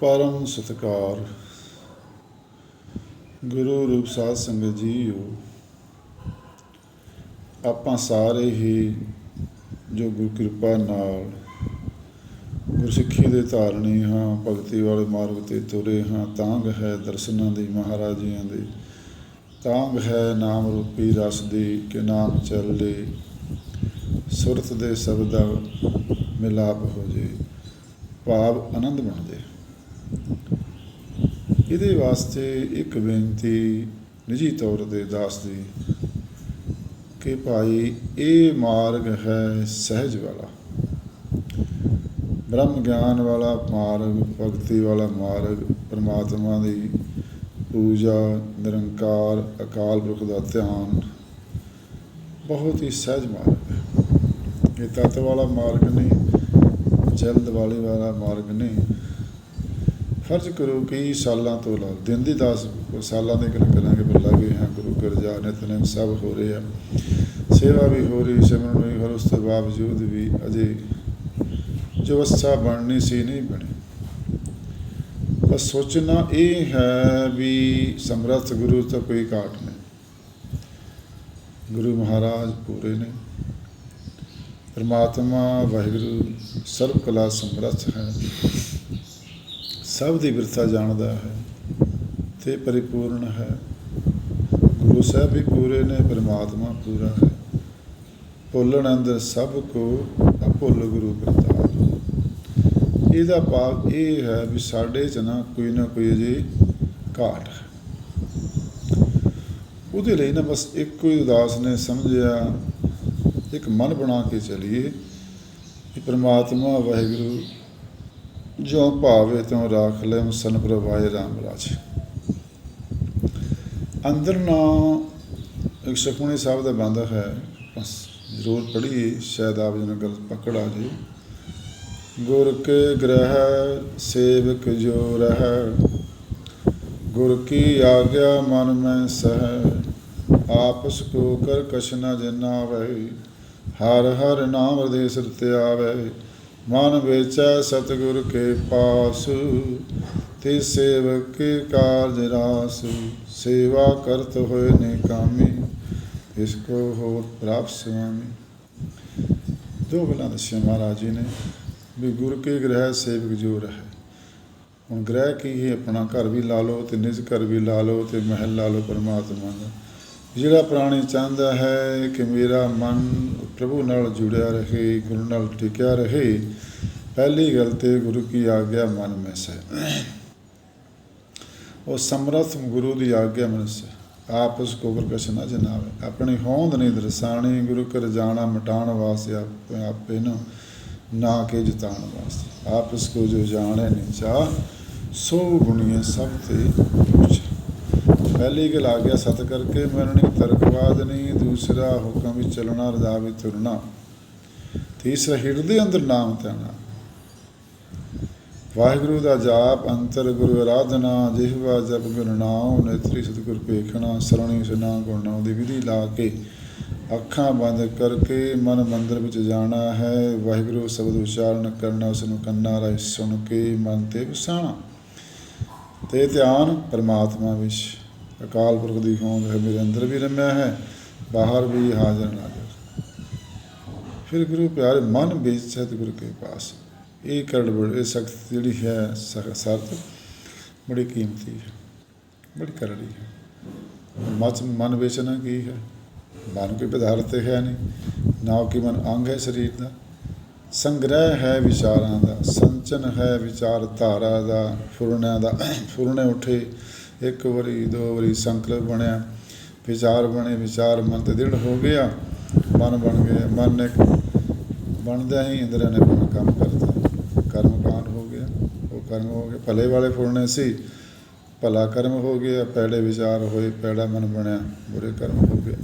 ਪਰਮ ਸਤਕਾਰ। ਗੁਰੂ ਰੂਪ ਸਾਧ ਸੰਗਤ ਜੀਓ, ਆਪਾਂ ਸਾਰੇ ਹੀ ਜੋ ਗੁਰੂ ਕਿਰਪਾ ਨਾਲ ਗੁਰਸਿੱਖੀ ਦੇ ਧਾਰਨੀ ਹਾਂ, ਭਗਤੀ ਵਾਲੇ ਮਾਰਗ ਤੇ ਤੁਰੇ ਹਾਂ, ਤਾਂਗ ਹੈ ਦਰਸ਼ਨਾਂ ਦੀ, ਮਹਾਰਾਜਿਆਂ ਦੀ। ਤਾਂਗ ਹੈ ਨਾਮ ਰੂਪੀ ਰਸ ਦੀ ਕਿ ਨਾਮ ਚੱਲੇ, ਸੁਰਤ ਦੇ ਸ਼ਬਦਾਂ ਮਿਲਾਪ ਹੋ ਜੇ, ਭਾਵ ਆਨੰਦ ਬਣ ਜੇ ਇਹਦੇ ਵਾਸਤੇ ਇੱਕ ਬੇਨਤੀ ਨਿੱਜੀ ਤੌਰ ਤੇ ਦਾਸ ਦੀ ਕਿ ਭਾਈ, ਇਹ ਮਾਰਗ ਹੈ ਸਹਿਜ ਵਾਲਾ। ਬ੍ਰਹਮ ਗਿਆਨ ਵਾਲਾ ਮਾਰਗ, ਭਗਤੀ ਵਾਲਾ ਮਾਰਗ, ਪ੍ਰਮਾਤਮਾ ਦੀ ਪੂਜਾ, ਨਿਰੰਕਾਰ, ਅਕਾਲ ਪੁਰਖ ਦਾ ਧਿਆਨ, ਬਹੁਤ ਹੀ ਸਹਿਜ ਮਾਰਗ ਹੈ। ਇਹ ਤਤ ਵਾਲਾ ਮਾਰਗ ਨਹੀਂ, ਜਲਦ ਵਾਲੇ ਵਾਲਾ ਮਾਰਗ ਨਹੀਂ। ਫਰਜ਼ ਕਰੋ ਕਈ ਸਾਲਾਂ ਤੋਂ ਲਾ ਦਿਨ ਦੀ 10 ਸਾਲਾਂ ਦੀ ਗੱਲ ਕਰਾਂਗੇ, ਪਰ ਲੱਗੇ ਹਾਂ ਗੁਰੂ ਘਰ ਜਾ, ਨਿਤਨੇਮ ਸਭ ਹੋ ਰਹੇ ਆ। ਸੇਵਾ ਵੀ ਹੋ ਰਹੀ, ਸਿਮਰਨ ਵੀ ਹੋ ਉਸ ਤੋਂ ਬਾਵਜੂਦ ਵੀ ਅਜੇ ਜੋ ਅਵਸਥਾ ਬਣਨੀ ਸੀ, ਨਹੀਂ ਬਣੀ। ਬਸ ਸੋਚਣਾ ਇਹ ਹੈ ਵੀ ਸਮਰੱਥ ਗੁਰੂ ਤਾਂ ਕੋਈ ਘਾਟ ਨਹੀਂ। ਗੁਰੂ ਮਹਾਰਾਜ ਪੂਰੇ ਨੇ। ਪਰਮਾਤਮਾ ਵਾਹਿਗੁਰੂ ਸਰਬ ਕਲਾ ਸਮਰੱਥ ਹੈ। ਸਭ ਦੀ ਵਿਰਥਾ ਜਾਣਦਾ ਹੈ, ਤੇ ਪਰਿਪੂਰਨ ਹੈ। ਗੁਰੂ ਸਾਹਿਬ ਵੀ ਪੂਰੇ ਨੇ, ਪਰਮਾਤਮਾ ਪੂਰਾ ਹੈ। ਭੁੱਲਣ ਅੰਦਰ ਸਭ ਕੋ ਅਭੁੱਲ ਗੁਰੂ ਕਰਤਾਰ ਇਹਦਾ ਭਾਵ ਇਹ ਹੈ ਵੀ ਸਾਡੇ ਚ ਨਾ ਕੋਈ ਨਾ ਕੋਈ ਅਜੇ ਘਾਟ ਹੈ। ਉਹਦੇ ਲਈ ਨਾ ਬਸ ਇੱਕੋ ਹੀ ਉਦਾਸ ਨੇ ਸਮਝਿਆ, ਇੱਕ ਮਨ ਬਣਾ ਕੇ ਚਲੀਏ ਕਿ ਪ੍ਰਮਾਤਮਾ ਵਾਹਿਗੁਰੂ ਜੋ ਭਾਵੇ ਤਿਉ ਰਾਖ ਲੈ ਮਸਨ ਪ੍ਰਵਾਏ ਰਾਮ ਰਾਜ। ਅੰਦਰ ਨਾ ਇੱਕ ਸੁਖਮਨੀ ਸਾਹਿਬ ਦਾ ਬੰਦਾ ਹੈ, ਬਸ ਜ਼ਰੂਰ ਪੜ੍ਹੀਏ, ਸ਼ਾਇਦ ਆਪ ਜੀ ਨੂੰ ਗੱਲ ਪਕੜ ਆ ਜੇ। ਗੁਰ ਕੇ ਗ੍ਰਹਿ ਸੇਵਕ ਜੋ ਰਹਿ, ਗੁਰ ਕੀ ਆਗਿਆ ਮਨ ਮੈਂ ਸਹਿ ਆਪਸ ਕੋ ਕਰ ਕਛ ਨ ਜਨਾਵੇ ਹਰ ਹਰ ਨਾਮ ਹਰਦੇ ਸਿਰ ਤੇ ਆਵੇ। ਮਨ ਵੇਚੈ ਸਤਿਗੁਰ ਕੇ ਪਾਸ, ਤੇ ਸੇਵਕ ਕੇ ਕਾਰਜ ਰਾਸ, ਸੇਵਾ ਕਰਤ ਹੋਏ ਨੇ ਕਾਮੀ, ਇਸ ਕੋ ਹੋਰ ਪ੍ਰਾਪ ਸੁਆਮੀ ਦੋ ਗੱਲਾਂ ਦੱਸੀਆਂ ਮਹਾਰਾਜ ਜੀ ਨੇ, ਵੀ ਗੁਰ ਕੇ ਗ੍ਰਹਿ ਸੇਵਕ ਜੋ ਰਹੇ। ਹੁਣ ਗ੍ਰਹਿ ਕੀ ਹੈ? ਆਪਣਾ ਘਰ ਵੀ ਲਾ ਲਓ ਤੇ ਨਿਜ ਘਰ ਵੀ ਲਾ ਲਓ ਤੇ ਮਹਿਲ ਲਾ ਲਓ, ਪਰਮਾਤਮਾ ਦਾ। ਜਿਹੜਾ ਪ੍ਰਾਣੀ ਚਾਹੁੰਦਾ ਹੈ ਕਿ ਮੇਰਾ ਮਨ ਪ੍ਰਭੂ ਨਾਲ ਜੁੜਿਆ ਰਹੇ, ਗੁਰੂ ਨਾਲ ਟਿਕਿਆ ਰਹੇ, ਪਹਿਲੀ ਗੱਲ ਤੇ ਗੁਰੂ ਕੀ ਆਗਿਆ ਮਨ ਮੈਂ ਸਹਿ ਉਹ ਸਮਰਥ ਗੁਰੂ ਦੀ ਆਗਿਆ ਮਨ ਸਹਿ ਆਪਸ ਕੋ ਵਰਕਸ਼ ਨਾ ਜਨਾਵੇ। ਆਪਣੀ ਹੋਂਦ ਨਹੀਂ ਦਰਸਾਣੀ, ਗੁਰੂ ਕਰ ਜਾਣਾ ਮਟਾਣ ਵਾਸਤੇ ਆਪੇ ਆਪੇ ਨੂੰ ਨਾ ਕੇ ਜਿਤਾਣ ਵਾਸਤੇ। ਆਪਸ ਕੋ ਜੋ ਜਾਣੇ ਨਹੀਂ ਚਾ ਸੋ ਗੁਣੀਏ ਸਭ ਤੇ ਉੱਚ ਪਹਿਲੀ ਗੱਲ ਆ ਗਿਆ ਸਤ ਕਰਕੇ ਮਰਣੀ ਤਰਕਵਾਦ ਨਹੀਂ, ਦੂਸਰਾ ਹੁਕਮ ਵਿੱਚ ਚੱਲਣਾ, ਰਜ਼ਾ ਵਿੱਚ ਤੁਰਨਾ। ਤੀਸਰਾ, ਹਿਰਦੇ ਅੰਦਰ ਨਾਮ ਧਿਆਨਾ ਵਾਹਿਗੁਰੂ ਦਾ ਜਾਪ, ਅੰਤਰ ਗੁਰੂ ਆਰਾਧਨਾ ਜਿਹਵਾ ਜਪ ਗੁਰ ਨਾਮ ਨੇਤਰੀ ਸਤਿਗੁਰ ਪੇਖਣਾ ਸਰਣੀ ਸੁਨਾ ਗੁਣ ਨਾਮ ਦੀ ਵਿਧੀ ਲਾ ਕੇ ਅੱਖਾਂ ਬੰਦ ਕਰਕੇ ਮਨ ਮੰਦਰ ਵਿੱਚ ਜਾਣਾ ਹੈ। ਵਾਹਿਗੁਰੂ ਸ਼ਬਦ ਉਚਾਰਨ ਕਰਨਾ, ਉਸ ਨੂੰ ਕੰਨਾਂ ਰਾਹੀਂ ਸੁਣ ਕੇ ਮਨ ਤੇ ਵਸਾਣਾ ਤੇ ਧਿਆਨ ਪਰਮਾਤਮਾ ਵਿੱਚ। ਅਕਾਲ ਪੁਰਖ ਦੀ ਹੋਂਦ ਹੈ, ਮੇਰੇ ਅੰਦਰ ਵੀ ਰਮਿਆ ਹੈ, ਬਾਹਰ ਵੀ ਹਾਜ਼ਰ ਨਾਜ਼ਰ ਫਿਰ ਗੁਰੂ ਪਿਆਰੇ, ਮਨ ਵਿੱਚ ਸਤਿਗੁਰ ਕੇ ਪਾਸ। ਇਹ ਕਰੜ ਇਹ ਸਖਤ ਜਿਹੜੀ ਹੈ ਸ਼ਰਤ, ਬੜੀ ਕੀਮਤੀ ਹੈ, ਬੜੀ ਕਰੜੀ ਹੈ। ਮਚ ਮਨ ਵੇਚਣਾ ਕੀ ਹੈ? ਮਨ ਕੋਈ ਪਦਾਰਥ ਹੈ ਨਹੀਂ, ਨਾ ਕਿ ਮਨ ਅੰਗ ਹੈ ਸਰੀਰ ਦਾ। ਸੰਗ੍ਰਹਿ ਹੈ ਵਿਚਾਰਾਂ ਦਾ, ਸੰਚਨ ਹੈ ਵਿਚਾਰ ਧਾਰਾ ਦਾ, ਫੁਰਨਿਆਂ ਦਾ, ਫੁਰਨੇ ਉਠੇ ਇੱਕ ਵਾਰੀ, ਦੋ ਵਾਰੀ ਸੰਕਲਪ ਬਣਿਆ। ਵਿਚਾਰ ਬਣੇ, ਵਿਚਾਰ ਮਨ ਤੇ ਦ੍ਰਿੜ ਹੋ ਗਿਆ। ਮਨ ਬਣ ਗਿਆ, ਮਨ ਨੇ ਬਣਦਿਆਂ ਹੀ ਇੰਦਰੀਆਂ ਨੇ ਆਪਣਾ ਕੰਮ ਕਰਤਾ। ਕਰਮ ਕਾਂਡ ਹੋ ਗਿਆ, ਉਹ ਕਰਮ ਹੋ ਗਿਆ। ਭਲੇ ਵਾਲੇ ਫੁਰਨੇ ਸੀ। ਭਲਾ ਕਰਮ ਹੋ ਗਿਆ ਪੈੜੇ ਵਿਚਾਰ ਹੋਏ ਪੈੜਾ ਮਨ ਬਣਿਆ, ਬੁਰੇ ਕਰਮ ਹੋ ਗਏ।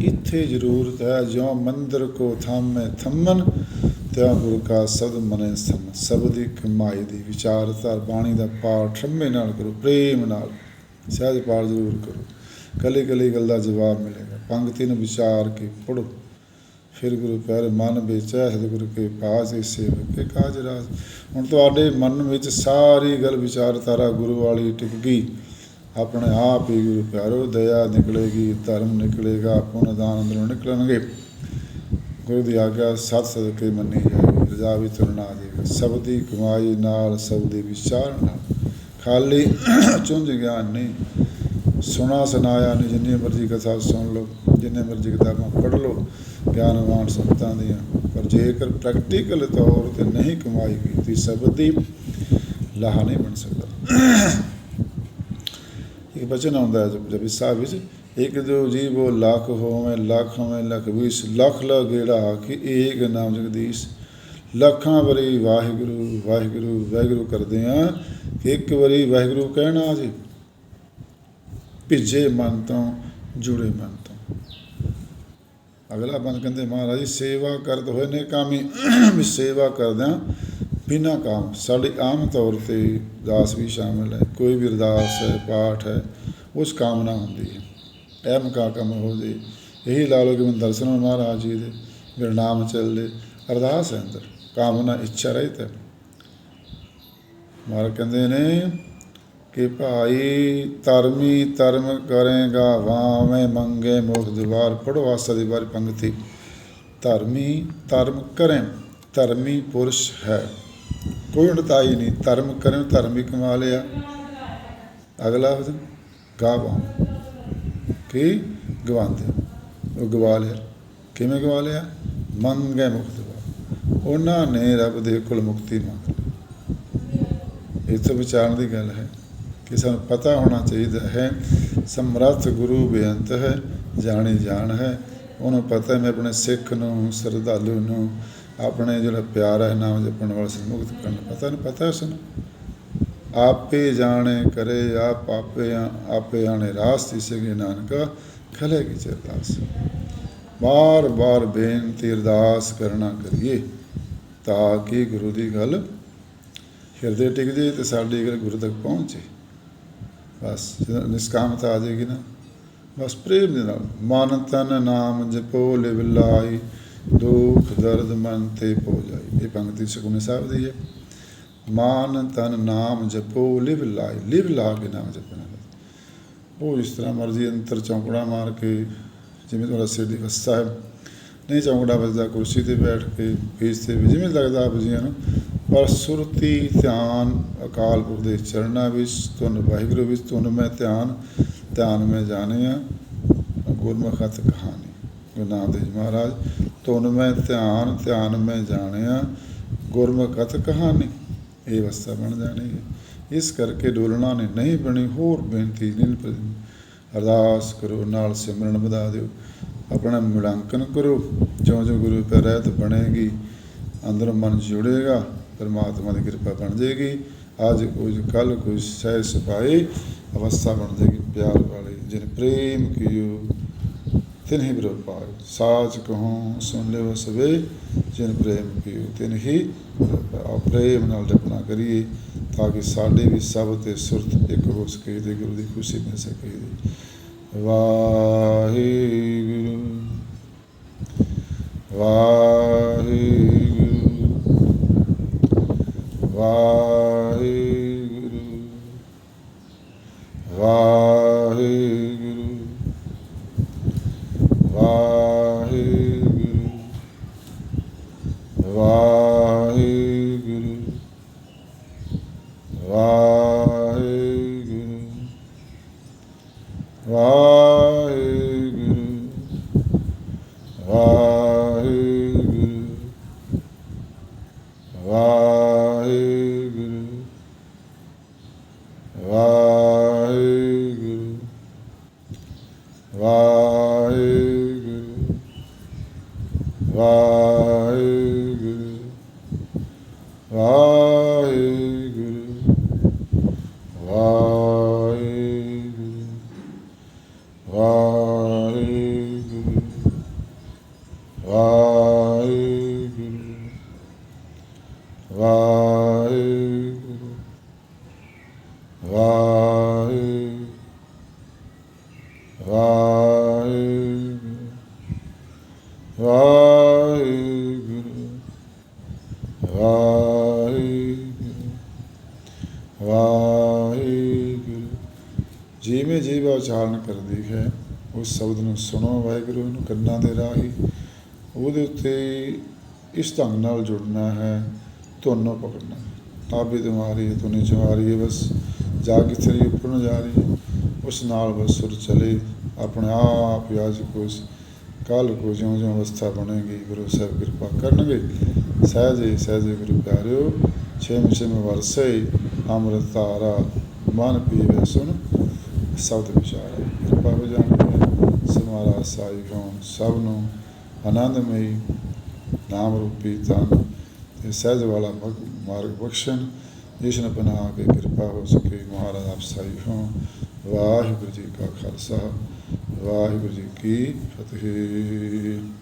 ਇੱਥੇ ਜ਼ਰੂਰਤ ਹੈ, ਜਿਉ ਮੰਦਰ ਕੋ ਥਾਮੇ ਥੰਮਨ ਤਿਆ ਗੁਰੂ ਕਾ ਸਦ ਮਨੇ ਸਮ ਸਬਦ ਦੀ ਕਮਾਈ ਦੀ ਵਿਚਾਰਤਾ ਬਾਣੀ ਦਾ ਪਾਠ ਠੰਮੇ ਨਾਲ ਕਰੋ, ਪ੍ਰੇਮ ਨਾਲ। ਸਹਿਜ ਪਾਠ ਜ਼ਰੂਰ ਕਰੋ। ਕਲੀ ਕਲੀ ਗੱਲ ਦਾ ਜਵਾਬ ਮਿਲੇਗਾ। ਪੰਕਤੀ ਨੂੰ ਵਿਚਾਰ ਕੇ ਪੜੋ ਫਿਰ ਗੁਰੂ ਪਿਆਰੇ, ਮਨ ਵਿਚੈ ਸਤਿਗੁਰੂ ਕੇ ਪਾਸ ਹੀ, ਸੇਵਕ ਕੇ ਕਾਜ ਰਾਜ। ਹੁਣ ਤੁਹਾਡੇ ਮਨ ਵਿੱਚ ਸਾਰੀ ਗੱਲ ਵਿਚਾਰਧਾਰਾ ਗੁਰੂ ਵਾਲੀ ਟਿਕ ਗਈ। ਆਪਣੇ ਆਪ ਹੀ ਗੁਰੂ ਪਿਆਰੋ, ਦਇਆ ਨਿਕਲੇਗੀ, ਧਰਮ ਨਿਕਲੇਗਾ, ਪੁੰਨ ਦਾਨ ਅੰਦਰੋਂ ਨਿਕਲਣਗੇ। ਗੁਰੂ ਦੀ ਆਗਿਆ ਸਤ ਸਦਕੇ ਮੰਨੀ ਜਾਏਗੀ ਰਜਾ ਵੀ ਤੁਰਨਾ ਸਭ ਦੀ ਕਮਾਈ ਨਾਲ, ਸਭ ਦੇ ਵਿਚਾਰ ਨਾਲ। ਖਾਲੀ ਚੁੰਝ ਗਿਆਨ ਨਹੀਂ। ਸੁਣਾ ਸੁਨਾਇਆ ਨਹੀਂ। ਜਿੰਨੀ ਮਰਜ਼ੀ ਕਥਾ ਸੁਣ ਲਓ, ਜਿੰਨੇ ਮਰਜ਼ੀ ਕਿਤਾਬਾਂ ਪੜ੍ਹ ਲਓ, ਗਿਆਨਵਾਨ ਸੰਤਾਂ ਦੀਆਂ। ਪਰ ਜੇਕਰ ਪ੍ਰੈਕਟੀਕਲ ਤੌਰ ਤੇ ਨਹੀਂ ਕਮਾਈ ਕੀਤੀ ਦੀ ਲਾਹਾ ਨਹੀਂ ਬਣ ਸਕਦਾ। ਇੱਕ ਬਚਨ ਆਉਂਦਾ ਹੈ ਜਪਜੀ ਸਾਹਿਬ ਵਿੱਚ ਇੱਕ ਦੋ ਜੀਵੋ ਲੱਖ ਹੋਵੇਂ ਲੱਖ ਹੋਵੇਂ, ਲੱਖ ਵੀਸ ਲੱਖ ਲਾ ਗੇੜਾ ਕਿ ਏਕ ਨਾਮ ਜਗਦੀਸ਼। ਲੱਖਾਂ ਵਾਰੀ ਵਾਹਿਗੁਰੂ ਵਾਹਿਗੁਰੂ ਵਾਹਿਗੁਰੂ ਕਰਦੇ ਆ ਕਿ ਇੱਕ ਵਾਰੀ ਵਾਹਿਗੁਰੂ ਕਹਿਣਾ ਜੀ। ਭਿੱਜੇ ਮਨ ਤੋਂ, ਜੁੜੇ ਮਨ ਤੋਂ। ਅਗਲਾ ਬੰਦ ਕਹਿੰਦੇ, ਮਹਾਰਾਜ ਜੀ, ਸੇਵਾ ਕਰਦ ਹੋਏ ਨੇ ਕਾਮੀ, ਵੀ ਸੇਵਾ ਕਰਦਿਆਂ ਬਿਨਾਂ ਕਾਮ। ਸਾਡੀ ਆਮ ਤੌਰ ਤੇ ਦਾਸ ਵੀ ਸ਼ਾਮਿਲ ਹੈ, ਕੋਈ ਵੀ ਅਰਦਾਸ ਹੈ, ਪਾਠ ਹੈ, ਉਸ ਕਾਮਨਾ ਹੁੰਦੀ ਹੈ। ਐਮ ਕਾ ਕੰਮ ਹੋ ਇਹੀ ਲਾ ਲਓ ਕਿ ਮੈਂ ਦਰਸ਼ਨ ਮਹਾਰਾਜ ਜੀ ਦੇ, ਮੇਰਾ ਨਾਮ ਚੱਲਦੇ ਅਰਦਾਸ ਹੈ ਅੰਦਰ, ਕਾਮਨਾ, ਇੱਛਾ ਰਹਿਤ ਹੈ। ਮਹਾਰਾਜ ਕਹਿੰਦੇ ਨੇ ਕਿ ਭਾਈ ਧਰਮੀ ਧਰਮ ਕਰੇਗਾ ਵਾਵੇਂ ਮੰਗੇ ਮੁਖ ਦੀਵਾਰ ਪੜੋ ਆਸਾ ਦੀ ਵਾਰੀ ਪੰਗਤੀ। ਧਰਮੀ ਧਰਮ ਕਰੇ, ਧਰਮੀ ਪੁਰਸ਼ ਹੈ। ਕੋਈ ਉਡਤਾਈ ਨਹੀਂ। ਧਰਮ ਕਰੇ, ਧਰਮ ਵੀ ਕਮਾ ਲਿਆ। ਅਗਲਾ ਵਚਨ ਗਾਵਾਂ ਕਿ? ਗਵਾਉਂਦੇ ਉਹ ਗਵਾ ਲਿਆ। ਕਿਵੇਂ ਗਵਾ ਲਿਆ? ਮੰਗੇ ਮੁਖ ਦੀਵਾਰ ਉਹਨਾਂ ਨੇ ਰੱਬ ਦੇ ਕੋਲ ਮੁਕਤੀ ਮੰਗ ਲਈ। ਇਹ ਤੋਂ ਵਿਚਾਰਨ ਦੀ ਗੱਲ ਹੈ ਕਿ ਸਾਨੂੰ ਪਤਾ ਹੋਣਾ ਚਾਹੀਦਾ ਹੈ, ਸਮਰੱਥ ਗੁਰੂ ਬੇਅੰਤ ਹੈ, ਜਾਣੀ ਜਾਣ ਹੈ। ਉਹਨੂੰ ਪਤਾ ਮੈਂ ਆਪਣੇ ਸਿੱਖ ਨੂੰ ਸਰਦਾਲੂ ਨੂੰ, ਆਪਣੇ ਜਿਹੜਾ ਪਿਆਰ ਹੈ, ਨਾਮ ਜਪਣ ਵਾਲੇ ਮੁਕਤ ਕਰਨ ਪਤਾ ਨਹੀਂ ਪਤਾ ਉਸ ਨੂੰ ਆਪੇ ਜਾਣੇ, ਕਰੇ ਆਪ ਆਪੇ ਆਪੇ ਆਣੇ ਰਾਸਤੀ ਸਗੇ ਨਾਨਕਾ ਖਲੇਗੀ ਚਰਦਾਸ ਬਾਰ ਬਾਰ ਬੇਨਤੀ ਅਰਦਾਸ ਕਰਨਾ ਕਰੀਏ ਤਾਂ ਕਿ ਗੁਰੂ ਦੀ ਗੱਲ ਹਿਰਦੇ ਟਿਕ ਜੇ ਤੇ ਸਾਡੀ ਗੱਲ ਗੁਰੂ ਤੱਕ ਪਹੁੰਚੇ। ਬਸ ਜਦੋਂ ਨਿਸਕਾਮਤਾ ਆ ਜਾਏਗੀ ਨਾ। ਬਸ ਪ੍ਰੇਮ ਦੇ ਨਾਲ, ਮਨ ਤਨ ਨਾਮ ਜਪੋ ਲਿਵ ਲਾਈ ਦੁਖ ਦਰਦ ਮਨ ਤੇ ਪੋ ਜਾਈ। ਇਹ ਪੰਕਤੀ ਸੁਖਮਨੀ ਸਾਹਿਬ ਦੀ ਹੈ। ਮਾਨ ਤਨ ਨਾਮ ਜਪੋ, ਲਿਵ ਲਾਈ ਲਿਵ ਲਾ ਕੇ ਨਾਮ ਜਪਣਾ ਉਹ ਇਸ ਤਰ੍ਹਾਂ ਮਰਜ਼ੀ ਅੰਤਰ ਚੌਂਕੜਾ ਮਾਰ ਕੇ, ਜਿਵੇਂ ਤੁਹਾਡਾ ਸਿਰ ਦੀ ਅਵਸਥਾ ਹੈ, ਨਹੀਂ ਚੌਂਕੜਾ ਵੱਜਦਾ ਕੁਰਸੀ ਤੇ ਬੈਠ ਕੇ ਫੇਸ ਤੇ ਵੀ ਜਿਵੇਂ ਲੱਗਦਾ ਆਪ ਜੀਆਂ ਨੂੰ, ਪਰ ਸੁਰਤੀ ਧਿਆਨ ਅਕਾਲ ਪੁਰਖ ਦੇ ਚਰਨਾਂ ਵਿੱਚ ਤੁਨ ਵਾਹਿਗੁਰੂ ਵਿੱਚ ਤੁਨ ਮੈਂ ਧਿਆਨ ਧਿਆਨ ਮੈਂ ਜਾਣਿਆ ਗੁਰਮੁਖਤ ਕਹਾਣੀ। ਗੁਰੂ ਨਾਨਕ ਦੇਵ ਮਹਾਰਾਜ ਤੁਨ ਮੈਂ ਧਿਆਨ ਧਿਆਨ ਮੈਂ ਜਾਣਿਆ ਗੁਰਮੁਖਤ ਕਹਾਣੀ। ਇਹ ਅਵਸਥਾ ਬਣ ਜਾਣੀ ਹੈ। ਇਸ ਕਰਕੇ ਡੋਲਣਾ ਨੇ ਨਹੀਂ ਬਣੀ, ਹੋਰ ਬੇਨਤੀ ਨੀਲ ਅਰਦਾਸ ਕਰੋ, ਨਾਲ ਸਿਮਰਨ ਵਧਾ ਦਿਓ। ਆਪਣਾ ਮੁਲਾਂਕਣ ਕਰੋ। ਜਿਉਂ ਜਿਉਂ ਗੁਰੂ ਪਿਆਰ ਰਹਿਤ ਬਣੇਗੀ, ਅੰਦਰ ਮਨ ਜੁੜੇਗਾ, ਪਰਮਾਤਮਾ ਦੀ ਕਿਰਪਾ ਬਣ ਜਾਏਗੀ। ਅੱਜ ਕੁਝ, ਕੱਲ ਕੁਝ ਸਹਿ ਸਪਾਏ ਅਵਸਥਾ ਬਣ ਜਾਏਗੀ। ਪਿਆਰ ਵਾਲੀ, ਜਿਨ ਪ੍ਰੇਮ ਕੀਓ। ਤਿਨ ਹੀ ਬਰੋ ਪਾਏ। ਸਾਚ ਕਹੂੰ, ਸੁਣ ਲਿਓ ਸਵੇ ਜਿਨ ਪ੍ਰੇਮ ਕੀਓ ਤਿਨ ਹੀ ਆ ਪ੍ਰੇਮ ਨਾਲ ਜਪਣਾ ਕਰੀਏ, ਤਾਂ ਕਿ ਸਾਡੇ ਵੀ ਸਭ ਤੇ ਸੁਰਤ ਇੱਕ ਹੋ ਸਕੇ ਤੇ ਗੁਰੂ ਦੀ ਖੁਸ਼ੀ ਮਿਲ ਸਕੇ। ਵਾਹਿਗੁਰੂ ਵਾਹਿਗੁਰੂ ਵਾਹਿਗੁਰੂ ਵਾਹਿਗੁਰੂ ਵਾਹਿਗੁਰੂ ਵਾਹਿਗੁਰੂ ਵਾਹਿਗੁਰੂ ਵਾਹਿਗੁਰੂ ਵਾਹਿਗੁਰੂ ਵਾਹਿਗੁਰੂ। ਵਾਹਿਗੁਰੂ ਵਾਹਿਗੁਰੂ ਜਿਵੇਂ ਜੀਵ ਉਚਾਰਨ ਕਰਦੀ ਹੈ, ਉਸ ਸ਼ਬਦ ਨੂੰ ਸੁਣੋ ਵਾਹਿਗੁਰੂ ਨੂੰ, ਕੰਨਾਂ ਦੇ ਰਾਹੀ। ਉਹਦੇ ਉੱਤੇ ਇਸ ਢੰਗ ਨਾਲ ਜੁੜਨਾ ਹੈ ਤੁਹਾਨੂੰ ਪਕੜਨਾ। ਆਪੇ ਤੁਹਾਰੀ ਹੈ ਤੁਹਾਨੂੰ ਜਵਾਰੀ ਹੈ, ਬਸ ਜਾ ਕੇ ਤੇਰੀ ਉੱਪਰ ਨੂੰ ਜਾ ਰਹੀ ਹੈ। ਉਸ ਨਾਲ ਬਸ ਸੁਰ ਚਲੇ, ਆਪਣੇ ਆਪ ਯਾਜ ਕੋਸ ਕੱਲ ਕੋ ਜਿਉਂ ਜਿਉਂ ਅਵਸਥਾ ਬਣੇਗੀ, ਗੁਰੂ ਸਾਹਿਬ ਕਿਰਪਾ ਕਰਨਗੇ। ਸਹਿਜੇ ਸਹਿਜੇ ਗੁਰੂ ਪਿਆਰਿਓ ਛੇਮ ਛੇਮ ਵਰਸੇ ਅੰਮ੍ਰਿਤ ਧਾਰਾ ਮਨ ਪੀਵੇ ਸੁਣ। ਸ਼ਬਦ ਵਿਚਾਰਾ ਕਿਰਪਾ ਹੋ। ਜਾਣੀ ਸਮਾਰਾ ਸਾਈ ਹੋਣ ਸਭ ਨੂੰ ਆਨੰਦਮਈ, ਨਾਮ ਰੂਪੀ ਤਨ ਤੇ ਸਹਿਜ ਵਾਲਾ ਮਾਰਗ ਬਖਸ਼ਣ ਜਿਸ ਨੇ ਬਣਾ ਕੇ ਕਿਰਪਾ ਹੋ ਸਕੇ। ਮਹਾਰਾਜ ਆਪ ਸਾਈ ਹੋਣ। ਵਾਹਿਗੁਰੂ ਜੀ ਕਾ ਖਾਲਸਾ। ਵਾਹਿਗੁਰੂ ਜੀ ਕੀ ਫਤਿਹ।